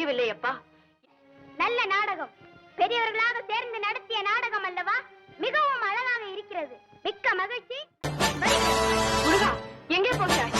புரியவில்லை அப்பா நல்ல நாடகம். பெரியவர்களாக சேர்ந்து நடத்திய நாடகம் அல்லவா? மிகவும் அழகாக இருக்கிறது. மிக்க மகிழ்ச்சி. எங்கே போகிறாய்?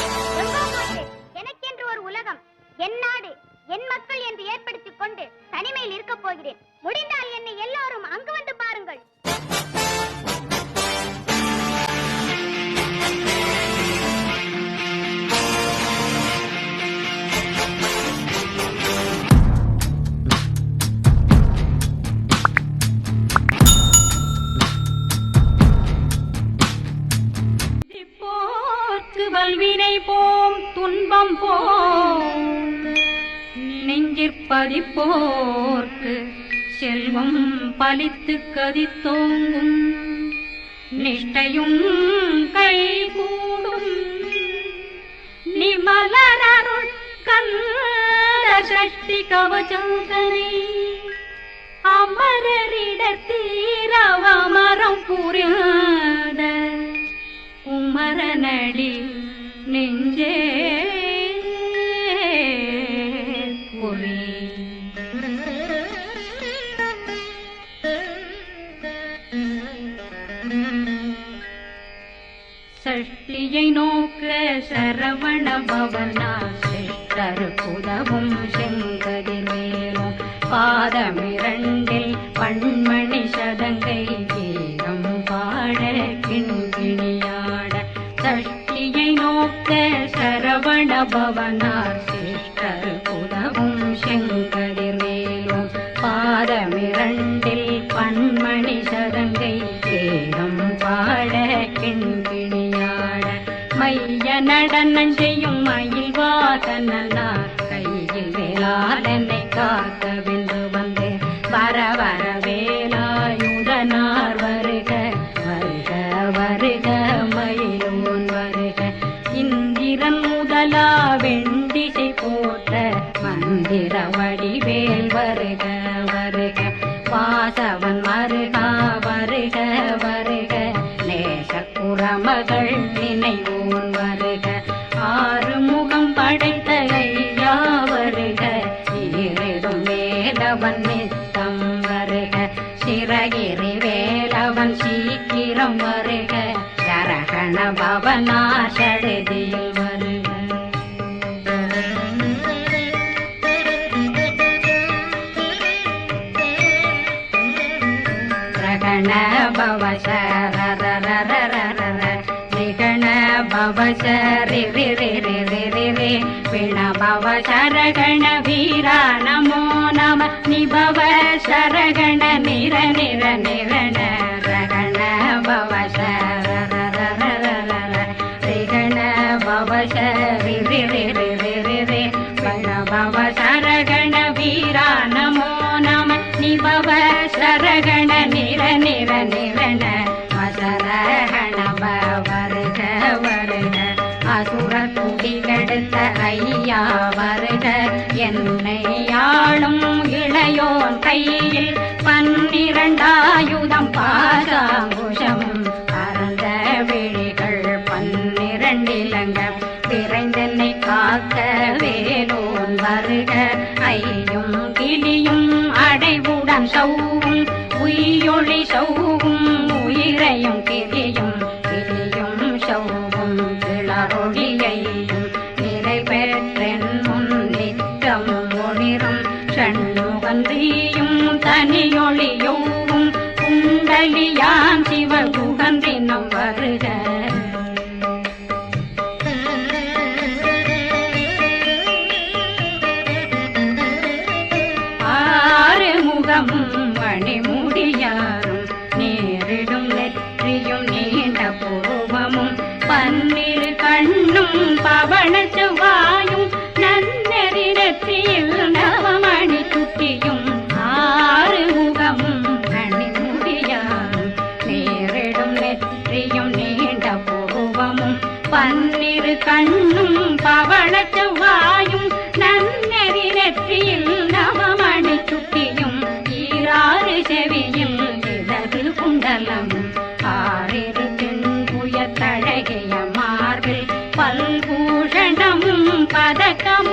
நெஞ்சிற்பதிப்போர்க்கு செல்வம் பலித்து கதித்தோங்கும். நிஷ்டையும் கைகூடும். நிமலரருள் கந்த சஷ்டி கவச்சந்தனை அமரரிடத்தீரவமரம் புரியும் சரவண பவனா செங்கதிர் மேலும் பாதமிரண்டில் பண்மணி சதங்கை கீரம் பாட கிண்கிணியாட. சஷ்டியை நோக்க சரவண நஞ்சையும் செய்யும் மயில் வாசனார் கையில் வேளாளனை காக்க வென்று வந்து. வர வர வேலாயுதனார் வருக வருக வருக மயிலோன் வருக. இந்திரன் முதலா வெண்டிசை போட்ட மந்திர வடிவேல் வருக வருக. வாசவன் மருகா வருக வருக. நேச குரமகள் நினைவோன் ரகண நிர நிர நிரண ரகண பவச ரிகண பவச ரி ரி ரி ரி ரி ரி. வீரா நமோ நம. நிபவ சரகண நிர நிர நிரண. மசரகண வருக வருக. அசுர குடிகெடுத்த ஐயா வருக. என்னை கையில் பன்னிரண்டாயுதம் பாதாங்குஷம் பரந்த விழிகள் பன்னிரண்டிலங்க விரைந்தென்னை காக்க வேலோன் வருக. ஐயும் கிளியும் அடைவுடன் சௌவும். உயிரொளி சௌவும். உயிரையும் கிளியும்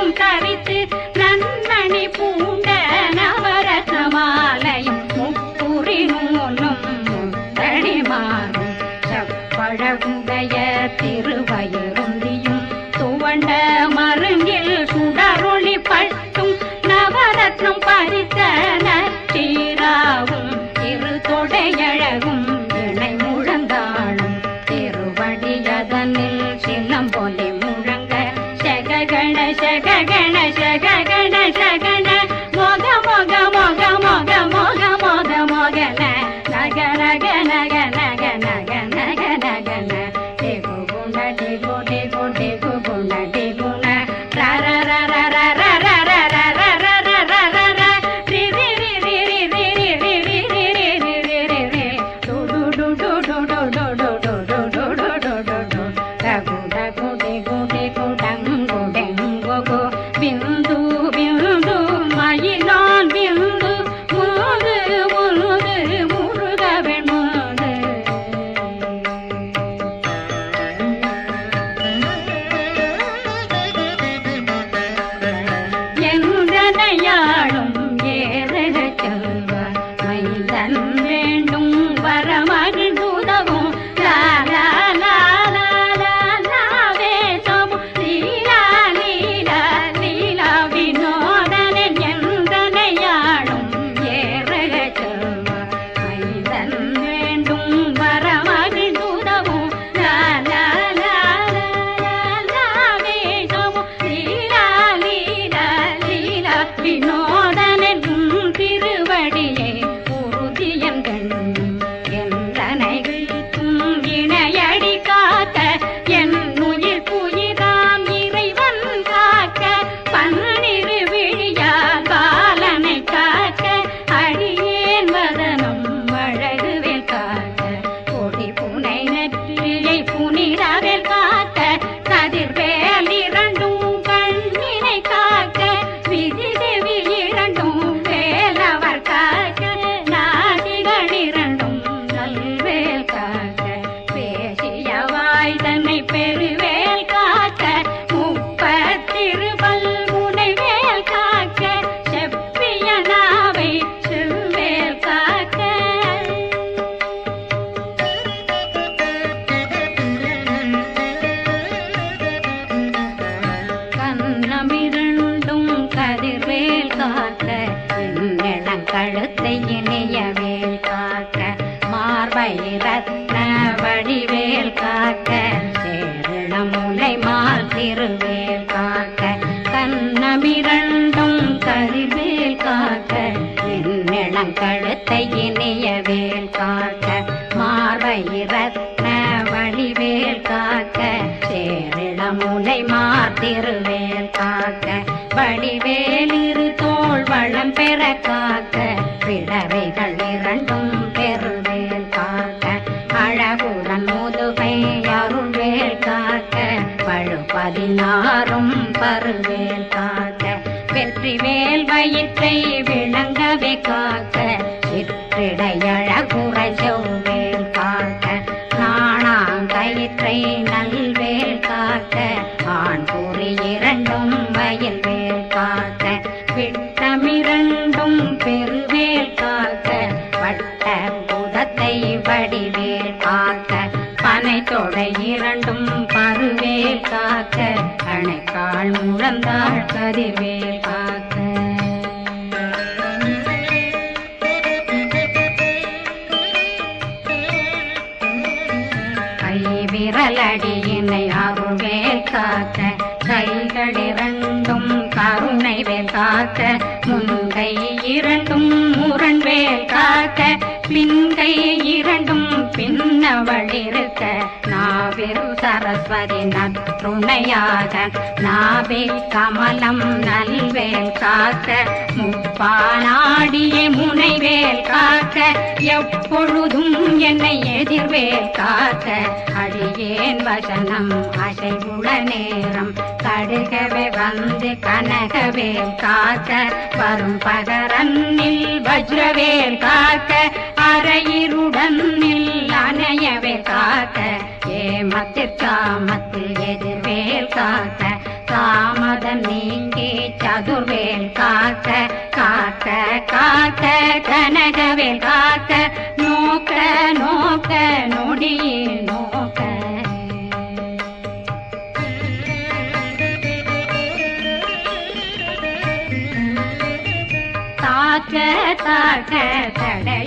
contare முலை மாத்திருவேல் காக்க வடிவேலிரு தோல் வளம் பெற காக்க. பிழவைகள் இரண்டும் பெருவேல் காக்க. அழகுடன் முதுகை அருள்வேல் காக்க. பழு பதினாறும் பருவேல் காக்க. வெற்றி வேல் வயிற்றை விளங்கவே காக்க. சிற்றிடையழகுரை செவ்வாய் கதிர்வேல் காக்க கை விரலடியினை அருள்வேல் காக்க. கைகளிரண்டும் கருணை வேல் காக்க. முன்கை இரண்டும் முரண்வேல் காக்க. பின்கை இரண்டும் பின்னவழிருக்க நாவில் துணையாக நாவே கமலம் நல்வேல் காக்க முப்பானாடியே முனைவேல் காக்க எப்பொழுதும் என்னை எதிர்வேல் காக்க. அடியேன் வசனம் அசைவுள நேரம் கடுகவே வந்து கனகவேல் காக்க வரும் பகரன்னில் வஜ்ரவேல் காக்க அரையிருடன் அணையவே காக்க ஏமத்தில் காமத்தில் எதிர்வேல் காக்க தாமதம் நீங்கி சதுர்வேல் காக்க காக்க காக்க கனகவேல் காக்க நோக்க நோக்க நொடியில் நோக்க. தாக்க தாக்க தடையற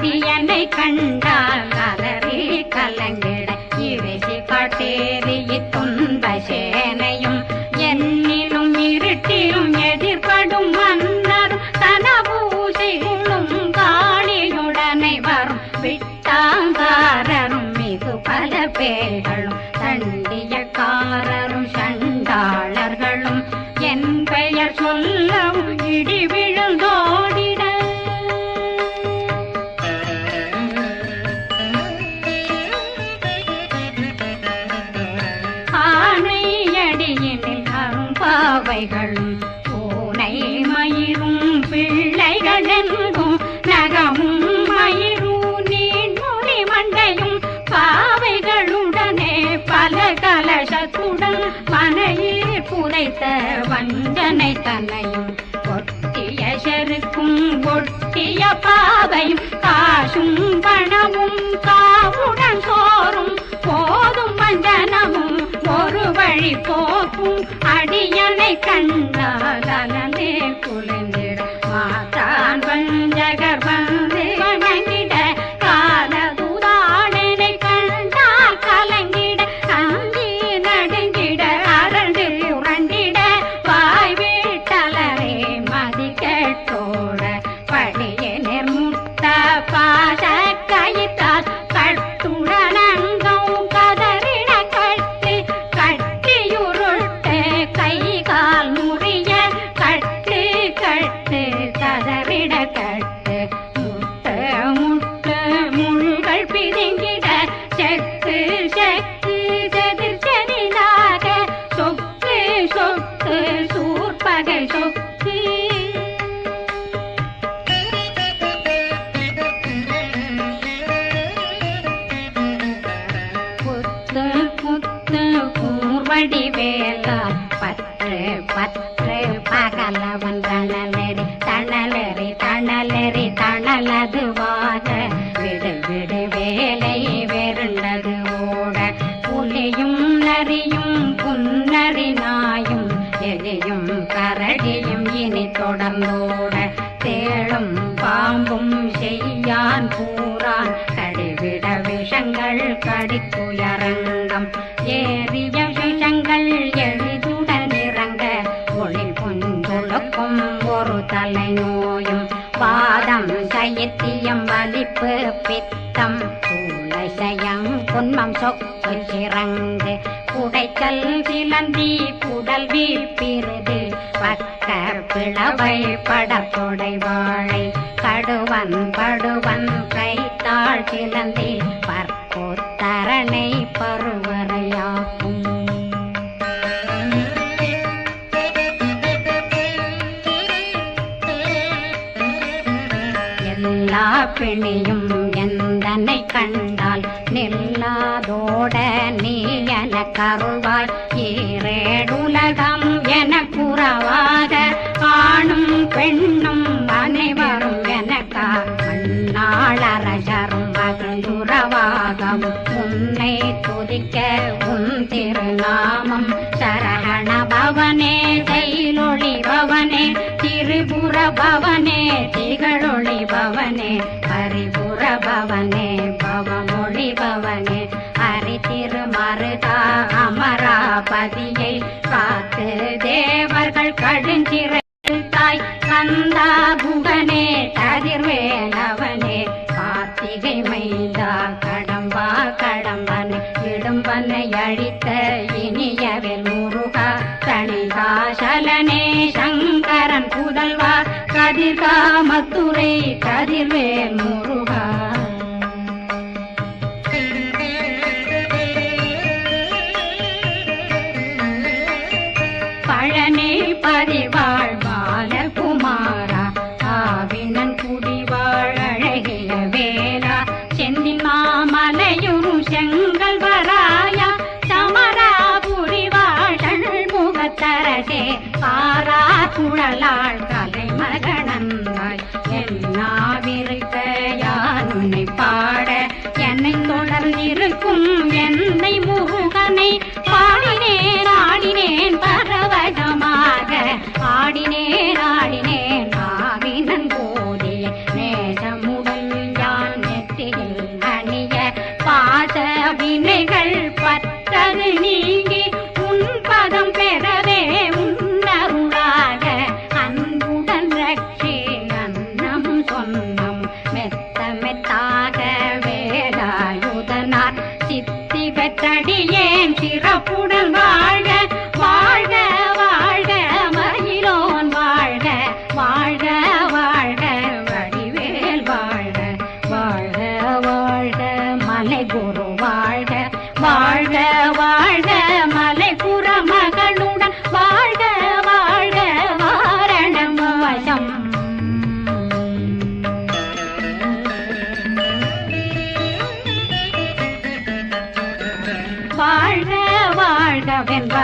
அடியனை கண்டால் அவைகளும் பூனை மயிரும் பிள்ளைகளெங்கும் நகமும் மயிரும் நீண்மொழி மண்டையும் பாவைகளுடனே பல கலசத்துடன் பனையில் புதைத்த வஞ்சனை தன்னையும் ஒட்டிய செருக்கும் ஒட்டிய பாவையும் காசும் பணமும் காவுடன் சோறும் போதும் வஞ்சனமும் ஒரு வழி போ அடியனை கண்டால் 大概收 விஷங்கள் கடித்துயரங்கம். ஏறிய விஷங்கள் எளிதுடன் இறங்க ஒளி புஞ்சுழுக்கும் ஒரு தலை நோயும் பாதம் சைத்தியம் வலிப்பு பித்தம் சயம் குன்மம் சொக்கு சிறங்கு குடைச்சல் சிலந்தி குடல் வீழ்பிருது பக்க பிளவை படத்தொடை வாழை. கடுவன் படுவன் கைத்தாள் சிலந்தி எல்லா பிணியும் எந்தனை கண்டால் நில்லாதோட நீ என கருவாய்? ஈரேடுலகம் என குறவாத ஆணும் பெண்ணும் அனைவரும் எனக்கா மண்ணாளரசரும் மகிழ்ந்துறவாகவும் உன்னை துதிக்க உன் திருநாமம். சரகண பவனே செயலொளி பவனே திரிபுர பவனே திகழொளி பவனே பரிபுர பவனே பவமொழி பவனே. ஹரி திருமருதா அமராபதியை காத்து தேவர்கள் கடுஞ்சிறை தாய் கந்தா புகனே இடும்பனை அழித்த இனியவில் முருகா தணிகாசலனே சங்கரன் புதல்வா கதிர்காமத்துறை கதிர்வேல் முருகா.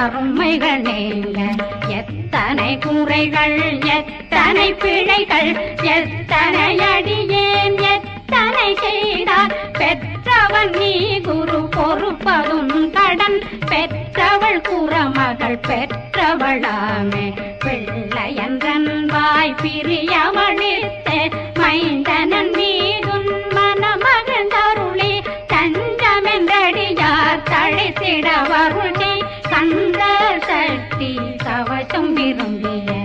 வாழ்கவென் வறுமைகள் நீங்க எத்தனை குறைகள் எத்தனை பிழைகள் எத்தனை அடியேன் எத்தனை செய்தார். பெற்றவன் நீ குரு பொறுப்பதும் கடன் பெற்றவள் குறமகள் பெற்றவளாமே. பிள்ளையன்றன் வாய் பிரியவழித்து மைந்தனன் மீதுன் மனமகந்தருளி தஞ்சமென்றடியார் தழைத்திட வருள் அந்த சக்தி கவசம் விரும்பிய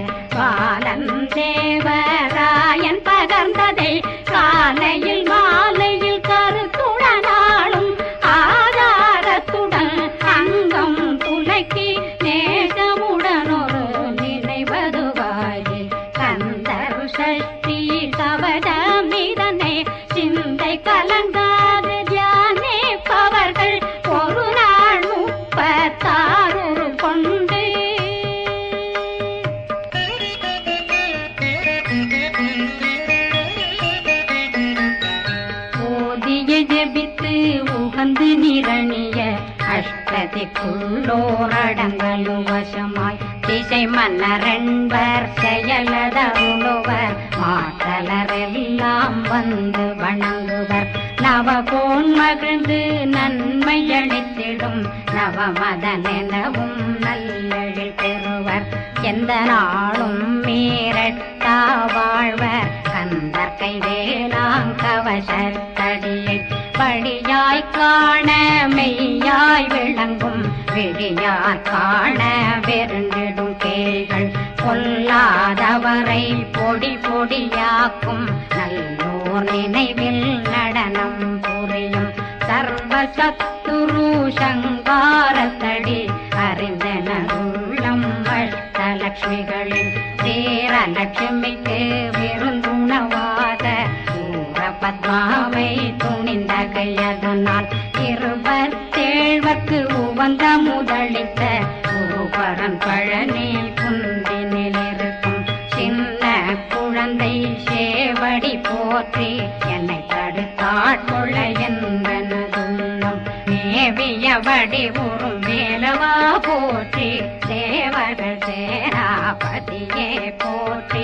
உகந்து நிரணிய அஷ்டதிக்குள்ளோரடங்களும் வசமாய் திசை மன்னரன்பர் செயலதருளுவர் மாற்றலரெல்லாம் வந்து வணங்குவர். நவகோன் மகிழ்ந்து நன்மை அளித்திடும் நவமதனெனவும் நல்லெழில் பெறுவர். எந்த நாளும் மீரட்டா வாழ்வர். கந்தர் கைவேலாங் கவசத்தடியை படியாய் காண மெய்யாய் விளங்கும். விழியார் காண வெருண்டிடும் கேள்கள் பொல்லாதவரை பொடி பொடியாக்கும். நல்லோர் நினைவில் நடனம் புரியும் சர்வ சத்துரு சங்காரத்தடி. அறிந்தன உள்ளம் அறிந்தனருள்ளம் அஷ்டலட்சுமிகளில் சேரலட்சுமிக்கு விருந்துணவாத பத்மாவை தூ கையதனால் இருபத்தேழ்வர்க்கு உவந்த முதலித்த குருபரன் பழனி குந்தினில் இருக்கும் சின்ன குழந்தை சேவடி போற்றி என்னை தடுத்தாட்கொள்ள என்பனதுள்ளம். மேவியபடி உறும் மேலவா போற்றி தேவர்கள் சேராபதியே போற்றி